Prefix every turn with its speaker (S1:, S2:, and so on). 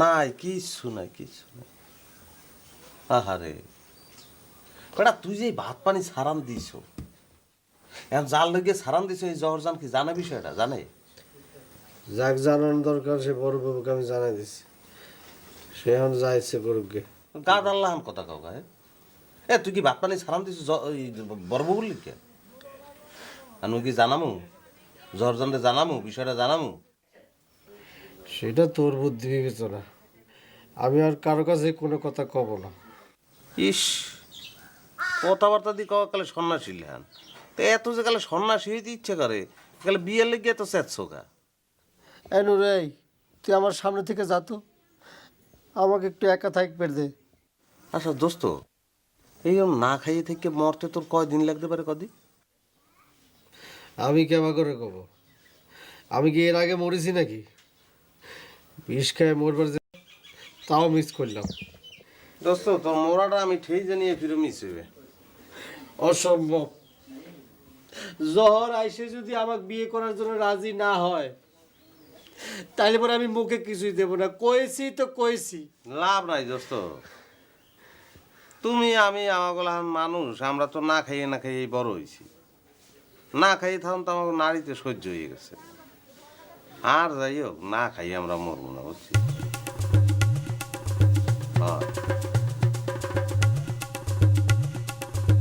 S1: নাই কিচ্ছু নাই কিছু নাই। আহারে। বেটা তুই যে ভাত পানি সারান দিছ এখন জাল লগে সারান দিছ এই জহরজান কি জানে বিষয়টা জানে?
S2: যাক জানানো দরকার সে বড় বাবুকে আমি জানাই দিছি। সে এখন যা ইচ্ছে করুক গে
S1: গা দাল্লাহান কথা কাউ গায়ে এ তুই কি ভাত পানি সারান দিছ বরব বললি কে আমি কি জানামু? জহরজানরে জানামু বিষয়টা জানামু?
S2: সেটা তোর বুদ্ধি বিবেচনা। আমি আর কারও কাছে কোনো কথা কব না।
S1: ইস কথাবার্তা দিয়ে কওয়া কালে সন্ন্যাসী লেহান। তো এত যে কালে সন্ন্যাসী হইতে ইচ্ছে করে কালে বিয়ের লেগে এত চেচ্ছ গা
S2: এনু রে তুই আমার সামনে থেকে যা তো। আমাকে একটু একা থাকবে দে।
S1: আচ্ছা দোস্ত এইরকম না খাইয়ে থেকে মরতে তোর কয়দিন লাগতে পারে কদিন?
S2: আমি কেমন করে কব? আমি কি এর আগে মরেছি নাকি? বিষ খেয়ে মরবার যে তাও মিস করলাম।
S1: দোস্ত তোর মোড়াটা আমি ঠিক জানিয়ে ফিরে মিস হইবে।
S2: অসম্ভব। জহর আইসে যদি আমাকে বিয়ে করার জন্য রাজি না হয় তাহলে পরে আমি মুখে কিছুই দেব না। কয়েছি তো কয়েছি
S1: লাভ নাই দোস্ত। তুমি আমি আমাগুলো মানুষ আমরা তো না খাইয়ে না খাইয়ে বড় হয়েছি না খাইয়ে তখন তো আমাকে নারীতে সহ্য হয়ে গেছে। আর যাই হোক না খাইয়ে আমরা মরবো না বুঝছি